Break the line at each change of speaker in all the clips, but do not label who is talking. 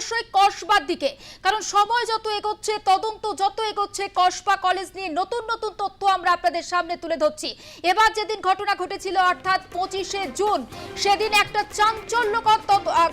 অবশ্যই কসবার দিকে। কারণ সময় যত এগোচ্ছে, তদন্ত যত এগোচ্ছে, কসবা কলেজ নিয়ে নতুন নতুন তথ্য আমরা আপনাদের সামনে তুলে ধরছি। এবার যেদিন ঘটনা ঘটেছিল, অর্থাৎ পঁচিশে জুন, সেদিন একটা চাঞ্চল্যকর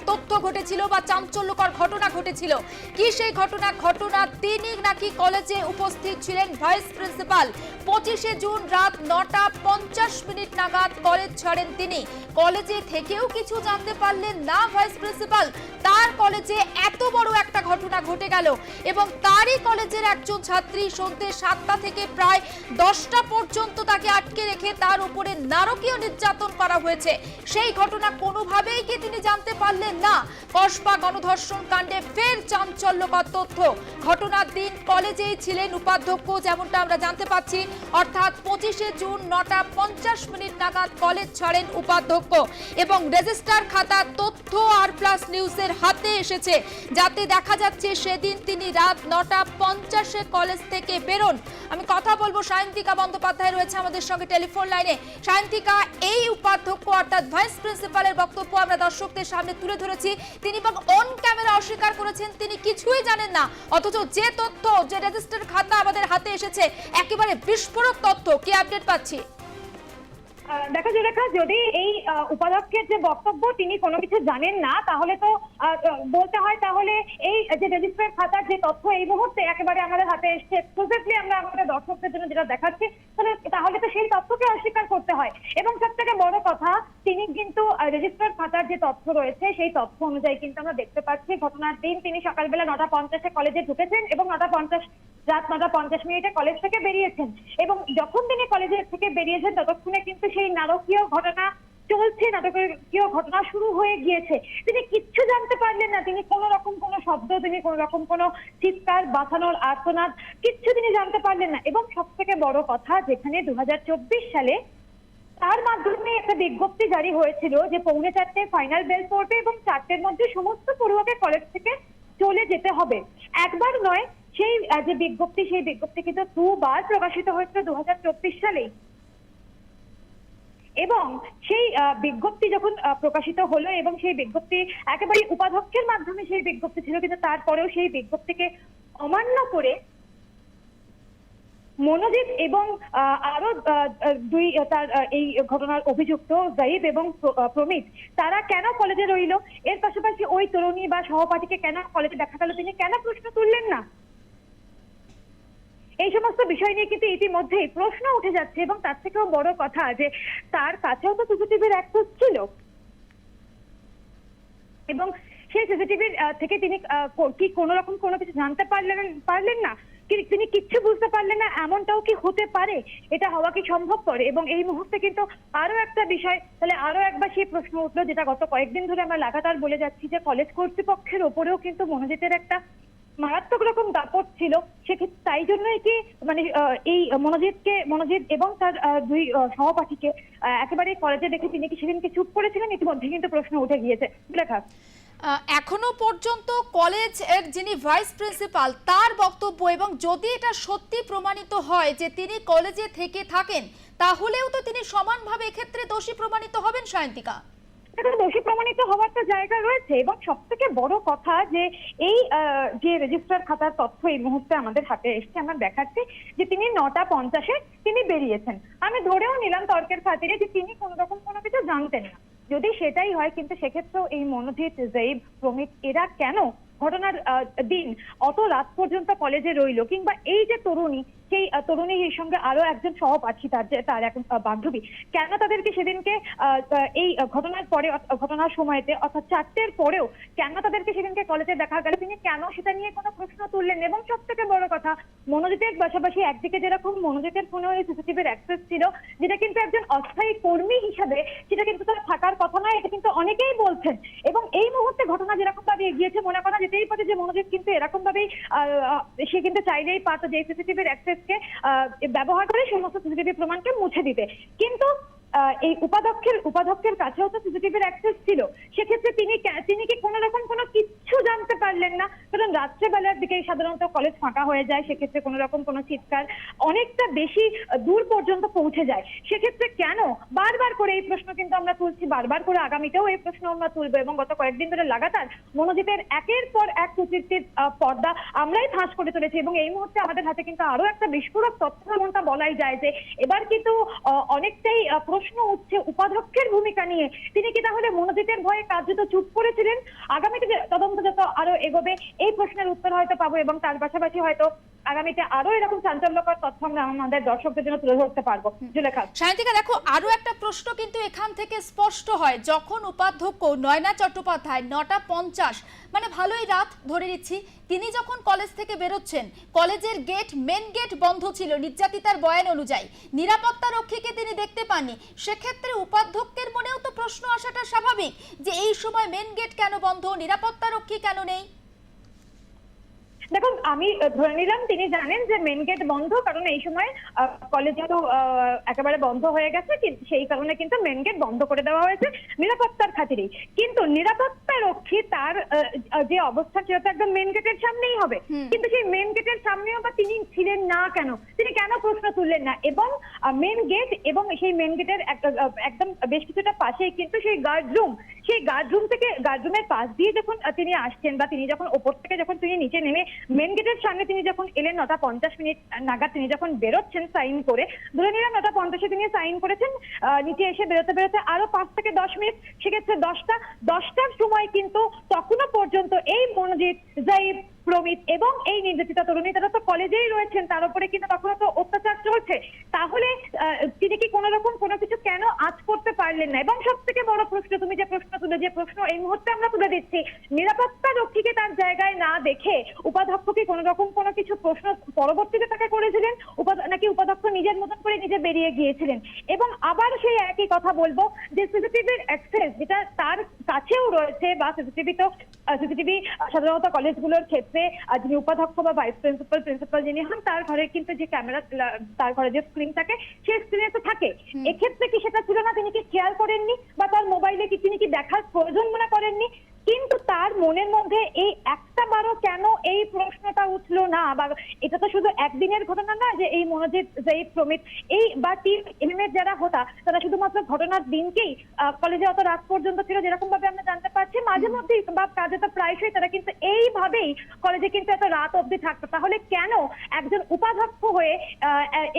তথ্য- ঘটেছিল বা চাঞ্চল্যকর ঘটনা ঘটেছিল। কি সেই ঘটনা? ঘটনা তিনি নাকি কলেজে উপস্থিত ছিলেন ভাইস প্রিন্সিপাল পঁচিশে জুন রাত নটা পঞ্চাশ মিনিট নাগাদ কলেজ ছাড়েন তিনি। কলেজে থেকেও কিছু জানতে পারলেন না ভাইস প্রিন্সিপাল তার কলেজে এত বড় একটা ঘটনা ঘটে গেল এবং তারই কলেজের একজন ছাত্রী সন্ধ্যে সাতটা থেকে প্রায় দশটা পর্যন্ত তাকে আটকে রেখে তার উপরে নারকীয় নির্যাতন করা হয়েছে। সেই ঘটনা কোনোভাবেই কি তিনি জানতে পারলেন না? কসবা গণধর্ষণ কাণ্ডে ফের চাঞ্চল্যকর তথ্য। ঘটনার দিন কলেজেই ছিলেন উপাধ্যক্ষ, যেমনটা আমরা জানতে পাচ্ছি। অর্থাৎ পঁচিশে জুন নটা পঞ্চাশ মিনিট নাগাদ কলেজ ছাড়েন উপাধ্যক্ষ এবং রেজিস্টার খাতা তথ্য আর প্লাস নিউজের হাতে এসেছে। যাতে দেখা যাচ্ছে সেদিন তিনি রাত নটা পঞ্চাশে কলেজ থেকে বেরোন। আমি কথা বলব সায়ন্তিকা বন্দ্যোপাধ্যায় রয়েছে আমাদের সঙ্গে টেলিফোন লাইনে। সায়ন্তিকা, এই উপাধ্যক্ষ অর্থাৎ ভাইস প্রিন্সিপালের বক্তব্য আমরা দর্শকদের সামনে তুলে ধরেছি। তিনি এবং অন ক্যামেরা অস্বীকার করেছেন তিনি কিছুই জানেন না। অথচ যে তথ্য, যে রেজিস্টার খাতা আমাদের হাতে এসেছে, একেবারে বিস্ফোরক তথ্য। কি আপডেট পাচ্ছি?
দেখা যায় রেখা যদি এই উপাধ্যক্ষের যে বক্তব্য তিনি কোনো কিছু জানেন না, তাহলে তো বলতে হয় তাহলে এই যে রেজিস্ট্রার খাতার যে তথ্য এই মুহূর্তে একেবারে আমাদের হাতে এসছে এক্সক্লুসিভলি আমরা আমাদের দর্শকদের জন্য যেটা দেখাচ্ছি, তাহলে তো সেই তথ্যকে অস্বীকার করতে হয়। এবং সব থেকে বড় কথা, তিনি কিন্তু রেজিস্ট্রার খাতার যে তথ্য রয়েছে, সেই তথ্য অনুযায়ী কিন্তু আমরা দেখতে পাচ্ছি, ঘটনার দিন তিনি সকালবেলা নটা পঞ্চাশে কলেজে ঢুকেছেন এবং নটা পঞ্চাশ রাত নটা পঞ্চাশ মিনিটে কলেজ থেকে বেরিয়েছেন। এবং যখন তিনি কলেজের থেকে বেরিয়েছেন, ততক্ষণে কিন্তু সেই নারকীয় ঘটনা চলছে, নাটকীয় ঘটনা শুরু হয়ে গিয়েছে। তিনি কিচ্ছু জানতে পারলেন না। তিনি কোন রকম কোন শব্দ, তিনি কোন রকম কোন চিৎকার বাঁচানোর আর্তনাদ কিচ্ছু তিনি জানতে পারলেন না। এবং সব থেকে বড় কথা, যেখানে দু হাজার চব্বিশ সালে তার মাধ্যমে একটা বিজ্ঞপ্তি জারি হয়েছিল যে পৌনে চারটে ফাইনাল বেল পড়বে এবং চারটের মধ্যে সমস্ত পড়ুয়াকে কলেজ থেকে চলে যেতে হবে। একবার নয়, সেই যে বিজ্ঞপ্তি, সেই বিজ্ঞপ্তি কিন্তু দুবার প্রকাশিত হয়েছিল দু সালেই। এবং সেই বিজ্ঞপ্তি যখন প্রকাশিত হলো এবং সেই বিজ্ঞপ্তি একেবারে উপাধ্যক্ষের মাধ্যমে সেই বিজ্ঞপ্তি ছিল, কিন্তু তারপরেও সেই বিজ্ঞপ্তিকে অমান্য করে মনোজিৎ এবং আরও দুই তার এই ঘটনার অভিযুক্ত জাইব এবং প্র- প্রমিত, তারা কেন কলেজে রইল? এর পাশাপাশি ওই তরুণী বা সহপাঠীকে কেন কলেজে দেখা গেল? তিনি কেন প্রশ্ন তুললেন না? এই সমস্ত বিষয় নিয়ে কিন্তু ইতিমধ্যেই প্রশ্ন উঠে যাচ্ছে এবং তার থেকেও বড় কথা যে তার কাছেও তো সিসিটিভির অ্যাক্সেস ছিল। এবং সেই সিসিটিভির থেকে তিনি কি কোনো রকম কোনো কিছু জানতে পারলেন পারলেন না? তিনি কিচ্ছু বুঝতে পারলেন না, এমনটাও কি হতে পারে? এটা হওয়া কি সম্ভব করে এবং এই মুহূর্তে কিন্তু আরও একটা বিষয়, তাহলে আরও একবার সেই প্রশ্ন উঠল যেটা গত কয়েকদিন ধরে আমরা লাগাতার বলে যাচ্ছি যে কলেজ কর্তৃপক্ষের ওপরেও কিন্তু মনোজিতের একটা মারাত্মক রকম দাপট ছিল। সেক্ষেত্রে তাই জন্যই কি মানে এই মনোজিৎকে মনোজিৎ এবং তার দুই সহপাঠীকে একেবারে কলেজে দেখে তিনি কি সেদিনকে চুপ করেছিলেন? ইতিমধ্যে কিন্তু প্রশ্ন উঠে গিয়েছে। লেখা
এখনও পর্যন্ত কলেজের যিনি ভাইস প্রিন্সিপাল তার বক্তব্য এবং যদি এটা সত্যি প্রমাণিত হয় যে তিনি কলেজে থেকে থাকেন, তাহলেও তো তিনি সমানভাবে এক্ষেত্রে দোষী প্রমাণিত হবেন সায়ন্তিকা।
দোষী প্রমাণিত হওয়ার তো জায়গা রয়েছে এবং সব থেকে বড় কথা যে এই যে রেজিস্টার খাতার তথ্য এই মুহূর্তে আমাদের হাতে এসছে, আমরা দেখাচ্ছি যে তিনি নটা পঞ্চাশে তিনি বেরিয়েছেন। আমি ধরেও নিলাম তর্কের খাতিরে যে তিনি কোনো রকম কোনো কিছু জানতেন না। যদি সেটাই হয় কিন্তু সেক্ষেত্রেও এই মনোজিৎ জৈব প্রমিত এরা কেন ঘটনার দিন, অত রাত পর্যন্ত কলেজে রইল, কিংবা এই যে তরুণী, সেই তরুণীর সঙ্গে আরও একজন সহপাঠী, তার যে, তার এখন বান্ধবী, কেন তাদেরকে সেদিনকে এই ঘটনার পরে ঘটনার সময়তে, অর্থাৎ চারটের পরেও, কেন তাদেরকে সেদিনকে কলেজে দেখা গেল? তিনি কেন সেটা নিয়ে কোনো প্রশ্ন তুললেন? এবং সব থেকে বড় কথা, মনোজিতের পাশাপাশি একদিকে যেরকম মনোজিতের ফোনে ওই সিসিটিভির অ্যাক্সেস ছিল, যেটা কিন্তু একজন অস্থায়ী কর্মী হিসাবে, সেটা কিন্তু তার থাকার কথা নয়, এটা কিন্তু অনেকেই বলছেন। এই মুহূর্তে ঘটনা যেরকম ভাবে এগিয়েছে, মনে করা যেতেই পারে যে মনোজিৎ কিন্তু এরকম ভাবেই সে কিন্তু চাইলেই পারত যে সিসিটিভির অ্যাক্সেসকে ব্যবহার করে সমস্ত সিসিটিভি প্রমাণকে মুছে দিতে। কিন্তু এই উপাধ্যক্ষের উপাধ্যক্ষের কাছেও তো সিসিটিভির অ্যাক্সেস ছিল। সেক্ষেত্রে তিনি তিনি কি কোনো রকম কোনো কিচ্ছু জানতে পারলেন না? কারণ রাত্রেবেলার দিকে সাধারণত কলেজ ফাঁকা হয়ে যায়, সেক্ষেত্রে কোনো রকম কোনো চিৎকার অনেকটা বেশি দূর পর্যন্ত পৌঁছে যায়। সেক্ষেত্রে কেন? বারবার করে এই প্রশ্ন কিন্তু আমরা তুলছি, বারবার করে আগামীতেও এই প্রশ্ন আমরা তুলবো এবং গত কয়েকদিন ধরে লাগাতার মনোজিতের একের পর এক কুচিত্তির পর্দা আমরাই ফাঁস করে তুলেছি এবং এই মুহূর্তে আমাদের হাতে কিন্তু আরও একটা বিস্ফোরক তথ্য এমনটা বলাই যায় যে, এবার কিন্তু অনেকটাই প্রশ্ন উঠছে উপাধ্যক্ষের ভূমিকা নিয়ে। তিনি কি তাহলে মনোজিতের ভয়ে কার্যত চুপ করেছিলেন? আগামীতে তদন্ত যত আরও এগোবে এই প্রশ্নের উত্তর হয়তো পাবো এবং তার পাশাপাশি হয়তো আগামীতে আরও এরকম চাঞ্চল্যকর তথ্য আমরা আমাদের দর্শকদের জন্য তুলে ধরতে পারব।
সায়ন্তিকা, দেখো, আরও একটা প্রশ্ন কিন্তু এখান থেকে স্পষ্ট হয়। যখন উপাধ্যক্ষ নয়না চট্টোপাধ্যায় নটা পঞ্চাশ মানে ভালোই রাত ধরে নিচ্ছি, তিনি যখন কলেজ থেকে বেরোচ্ছেন, কলেজের গেট, মেন গেট বন্ধ ছিল নির্যাতিতার বয়ান অনুযায়ী। নিরাপত্তা রক্ষীকে তিনি দেখতে পাননি। সেক্ষেত্রে উপাধ্যক্ষের মনেও তো প্রশ্ন আসাটা স্বাভাবিক যে এই সময় মেন গেট কেন বন্ধ, নিরাপত্তা রক্ষী কেন নেই?
দেখুন আমি ধরে নিলাম তিনি জানেন যে মেন গেট বন্ধ কারণ এই সময় কলেজ যেহেতু একেবারে বন্ধ হয়ে গেছে সেই কারণে কিন্তু মেন গেট বন্ধ করে দেওয়া হয়েছে নিরাপত্তার খাতিরেই। কিন্তু নিরাপত্তা রক্ষী তার যে অবস্থা সেটা তো একদম মেন গেটের সামনেই হবে। কিন্তু সেই মেন গেটের সামনেও বা তিনি ছিলেন না কেন? তিনি কেন প্রশ্ন তুললেন না? এবং মেন গেট এবং সেই মেন গেটের একদম বেশ কিছুটা পাশেই কিন্তু সেই গার্ড রুম সেই গার্ড রুম থেকে গার্ড রুমের পাশ দিয়ে যখন তিনি আসছেন বা তিনি যখন ওপর থেকে যখন তিনি নিচে নেমে মেন গেটের সামনে তিনি যখন এলেন, নটা পঞ্চাশ মিনিট নাগাদ তিনি যখন বেরোচ্ছেন সাইন করে, ধরে নিলাম নটা পঞ্চাশে তিনি সাইন করেছেন নিচে এসে বেরোতে বেরোতে আরও পাঁচ থেকে দশ মিনিট, সেক্ষেত্রে দশটা, দশটার সময় কিন্তু তখনো পর্যন্ত এই মনোজিৎ জাইব প্রমিত এবং এই নির্যাতিতা তরুণী, তারা তো কলেজেই রয়েছেন, তার উপরে কিন্তু তখনও তো অত্যাচার চলছে। তাহলে তিনি কি কোনো রকম কোনো কিছু কেন আজ করতে পারলেন না? এবং সব থেকে বড় প্রশ্ন, তুমি যে প্রশ্ন তুলে, যে প্রশ্ন এই মুহূর্তে আমরা তুলে দিচ্ছি, নিরাপত্তা রক্ষীকে তার জায়গায় না দেখে উপাধ্যক্ষ কি কোনো রকম কোনো কিছু প্রশ্ন পরবর্তীতে তাকে করেছিলেন? নাকি উপাধ্যক্ষ নিজের মতন করে নিজে বেরিয়ে গিয়েছিলেন? এবং আবার সেই একই কথা বলব, যে সিসিটিভির অ্যাক্সেস যেটা তার কাছেও রয়েছে বা সিসিটিভি তো সিসিটিভি সাধারণত কলেজগুলোর ক্ষেত্রে যিনি উপাধ্যক্ষ বা ভাইস প্রিন্সিপাল প্রিন্সিপাল যিনি হন তার ঘরে কিন্তু যে ক্যামেরা তার ঘরে যে স্ক্রিন থাকে সে স্ক্রিনে তো থাকে। এক্ষেত্রে কি সেটা ছিল না? তিনি কি খেয়াল করেননি? বা তার মোবাইলে কি তিনি কি দেখার প্রয়োজন মনে করেননি? কিন্তু তার মনের মধ্যে এই একটা বারও কেন এই প্রশ্নটা উঠল না? বা এটা তো শুধু একদিনের ঘটনা না, যে এই মনোজিৎ জয়ীব প্রমিত, এই বা টিম এমএমএর যারা হতা, তারা শুধুমাত্র ঘটনার দিনকেই কলেজে অত রাত পর্যন্ত ছিল যেরকম ভাবে আমরা জানতে পারছি। মাঝে মধ্যেই বা কাজে তো প্রায়শই তারা কিন্তু এইভাবেই কলেজে কিন্তু এত রাত অবধি থাকতো। তাহলে কেন একজন উপাধ্যক্ষ হয়ে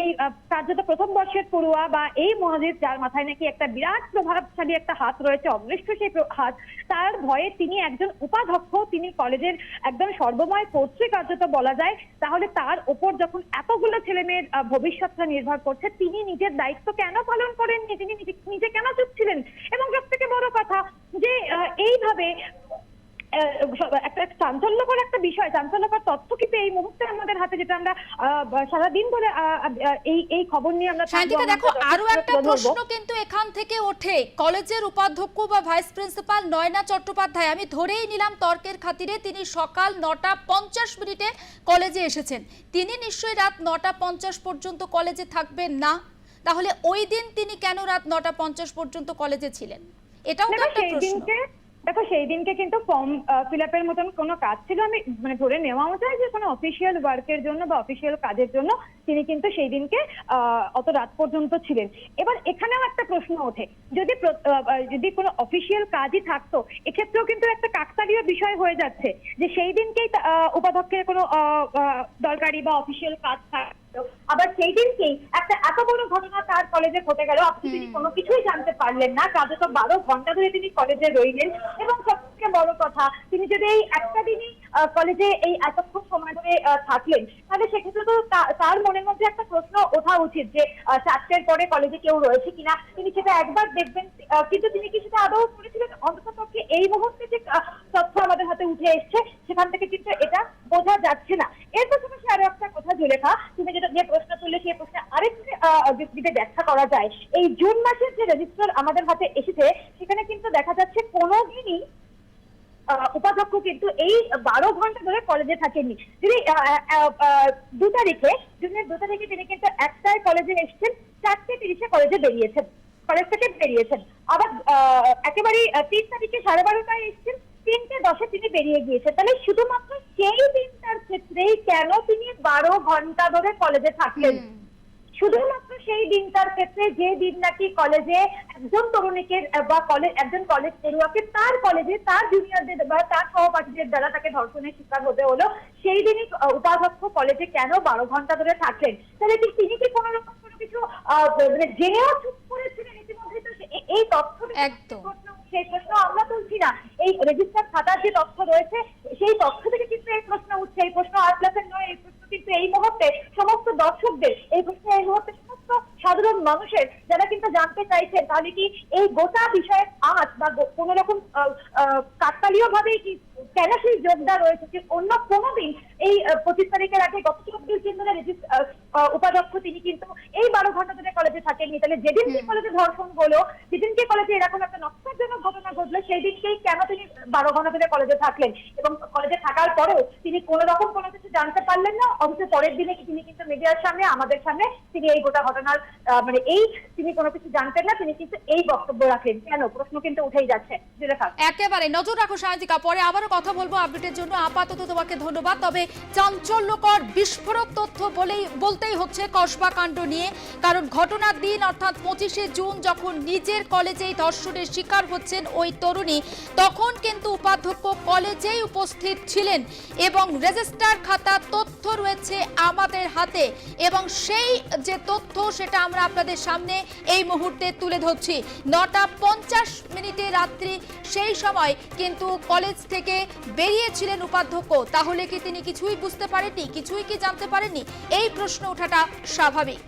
এই কার্যত প্রথম বর্ষের পড়ুয়া বা এই মনোজিৎ, যার মাথায় নাকি একটা বিরাট প্রভাবশালী একটা হাত রয়েছে অদৃষ্ট সেই হাত, তার ভয়ে তিনি একজন উপাধ্যক্ষ, তিনি কলেজের একদম সর্বময় কর্তৃ কার্যত বলা যায়, তাহলে তার ওপর যখন এতগুলো ছেলে মেয়ের ভবিষ্যৎটা নির্ভর করছে, তিনি নিজের দায়িত্ব কেন পালন করেননি? তিনি নিজে- কেন চুপ ছিলেন? এবং সব থেকে বড় কথা যে এইভাবে একটা চাঞ্চল্যকর একটা বিষয় চাঞ্চল্যকর তথ্য কিন্তু এই মুহূর্তে আমাদের হাতে যেটা আমরা সারাদিন ধরে এই এই খবর নিয়ে আমরা
দেখো
আরও
একটা প্রশ্ন কিন্তু এখান থেকে ওঠে। কলেজের উপাধ্যক্ষ বা ভাইস প্রিন্সিপাল নয়না চট্টোপাধ্যায় আমি ধরেই নিলাম তর্কের খাতিরে তিনি সকাল নটা পঞ্চাশ মিনিটে কলেজে এসেছেন। তিনি নিশ্চয়ই রাত নটা পঞ্চাশ পর্যন্ত কলেজে থাকবেন না? তাহলে ওই দিন তিনি কেন রাত নটা পঞ্চাশ পর্যন্ত কলেজে ছিলেন? এটাও তো একটা প্রশ্ন।
দেখো সেই দিনকে কিন্তু ফর্ম ফিল আপের মতন কোনো কাজ ছিল আমি মানে ধরে নেওয়াও যায় যে কোনো অফিসিয়াল ওয়ার্কের জন্য বা অফিসিয়াল কাজের জন্য তিনি কিন্তু সেই দিনকে অত রাত পর্যন্ত ছিলেন। এবার এখানেও একটা প্রশ্ন ওঠে। যদি যদি কোনো অফিসিয়াল কাজই থাকতো এক্ষেত্রেও কিন্তু একটা কাকতালীয় বিষয় হয়ে যাচ্ছে যে সেই দিনকেই উপাধ্যক্ষের কোনো দরকারি বা অফিসিয়াল কাজ থাকতো। আবার সেই দিনকেই একটা এত বড় ঘটনা তার কলেজে ঘটে গেল আপনি তিনি কোনো কিছুই জানতে পারলেন না কাজে তো বারো ঘণ্টা ধরে তিনি কলেজে রইলেন। এবং সবথেকে বড় কথা তিনি যদি এই একটা দিনই কলেজে এই এতক্ষণ সময় ধরে থাকলেন। তাহলে সেক্ষেত্রে তো তার মনের মধ্যে একটা প্রশ্ন ওঠা উচিত যে চারটের পরে কলেজে কেউ রয়েছে কিনা? তিনি সেটা একবার দেখবেন কিন্তু তিনি কি সেটা আদৌ করেছিলেন? অন্ততপক্ষে এই মুহূর্তে যে তথ্য আমাদের হাতে উঠে এসছে, সেখান থেকে কিন্তু এটা বোঝা যাচ্ছে না। এর পাশাপাশি আরও একটা কথা জুলেখা তুমি যেটা যে প্রশ্ন তুললে, সেই প্রশ্নে আরেকটি দিকে ব্যাখ্যা করা যায়। এই জুন মাসের যে রেজিস্টার আমাদের হাতে এসেছে, সেখানে কিন্তু দেখা যাচ্ছে কোনো দিনই উপাধ্যক্ষ কিন্তু এই বারো ঘণ্টা ধরে কলেজে থাকেননি। তিনি দু তারিখে জুনের দু তারিখে তিনি কিন্তু একটায় কলেজে এসেছেন চারটে তিরিশে কলেজে বেরিয়েছেন কলেজ থেকে বেরিয়েছেন। আবার আহ, একেবারেই তিন তারিখে সাড়ে বারোটায় এসেছেন তিনটে দশে তিনি বেরিয়ে গিয়েছেন। তাহলে শুধুমাত্র সেই দিনটার ক্ষেত্রেই কেন তিনি বারো ঘণ্টা ধরে কলেজে থাকলেন। শুধুমাত্র সেই দিনটার ক্ষেত্রে যে দিন নাকি কলেজে একজন তরুণীকে বা কলেজ একজন কলেজ পড়ুয়াকে তার কলেজে তার জুনিয়রদের বা তার সহপাঠীদের দ্বারা তাকে ধর্ষণের শিকার হতে হলো সেই দিনই উপাধ্যক্ষ কলেজে কেন বারো ঘণ্টা ধরে থাকলেন? তাহলে কি তিনি কি কোনো রকম কোনো কিছু আহ, মানে জেনেও চুপ করেছিলেন ইতিমধ্যে তো এই তথ্য
একদম।
সেই প্রশ্ন আমরা তুলছি না। এই রেজিস্টার খাতার যে তথ্য রয়েছে সেই তথ্য থেকে কিন্তু এই প্রশ্ন উঠছে এই প্রশ্ন আর প্লাসের নয় এই প্রশ্ন কিন্তু এই মুহূর্তে সমস্ত দর্শকদের এই প্রশ্ন এই মুহূর্তে সমস্ত সাধারণ মানুষের যারা কিন্তু জানতে চাইছেন, তাহলে কি এই গোটা বিষয়ের আঁচ বা কোনো রকম কাকতালীয় ভাবে কি কেন সেই যোগদা রয়েছে যে অন্য কোনোদিন এই আহ, পঁচিশ তারিখের আগে গত চব্বিশ দিন ধরে রেজিস- আহ, আহ, উপাধ্যক্ষ তিনি কিন্তু এই বারো ঘণ্টা ধরে কলেজে থাকেননি তাহলে যেদিনকে কলেজে ধর্ষণ হলো যেদিনকে কলেজে এরকম একটা নকশাজনক ঘটনা ঘটলো সেই দিনকেই কেন তিনি বারো ঘণ্টা ধরে কলেজে থাকলেন? এবং কলেজে থাকার পরেও তিনি কোনো রকম কোনো কিছু জানতে পারলেন না অথচ পরের দিনে তিনি কিন্তু মিডিয়ার সামনে আমাদের সামনে তিনি এই গোটা ঘটনার মানে এই তিনি কোনো কিছু জানতেন না তিনি কিন্তু এই বক্তব্য রাখেন কেন? প্রশ্ন কিন্তু উঠেই যাচ্ছে।
একেবারে। নজর রাখো সায়ন্তিকা পরে আবারও কথা বলব আপডেটের জন্য। আপাতত তোমাকে ধন্যবাদ। তবে চাঞ্চল্যকর বিস্ফোরক তথ্য বলেই বলতেই হচ্ছে কসবা কাণ্ড নিয়ে। কারণ ঘটনার দিন অর্থাৎ পঁচিশে জুন যখন নিজের কলেজেই ধর্ষণের শিকার হচ্ছেন ওই তরুণী, তখন কিন্তু উপাধ্যক্ষ কলেজেই উপস্থিত ছিলেন এবং রেজিস্টার খাতা তথ্য রয়েছে আমাদের হাতে এবং সেই যে তথ্য সেটা আমরা আপনাদের সামনে এই মুহূর্তে তুলে ধরছি। নটা পঞ্চাশ মিনিটে রাত্রি সেই সময় কিন্তু কলেজ থেকে বেরিয়েছিলেন উপাধ্যক্ষ। তাহলে কি তিনি কিছুই বুঝতে পারেননি? কিছুই কি জানতে পারেননি? এই প্রশ্ন ওঠাটা স্বাভাবিক।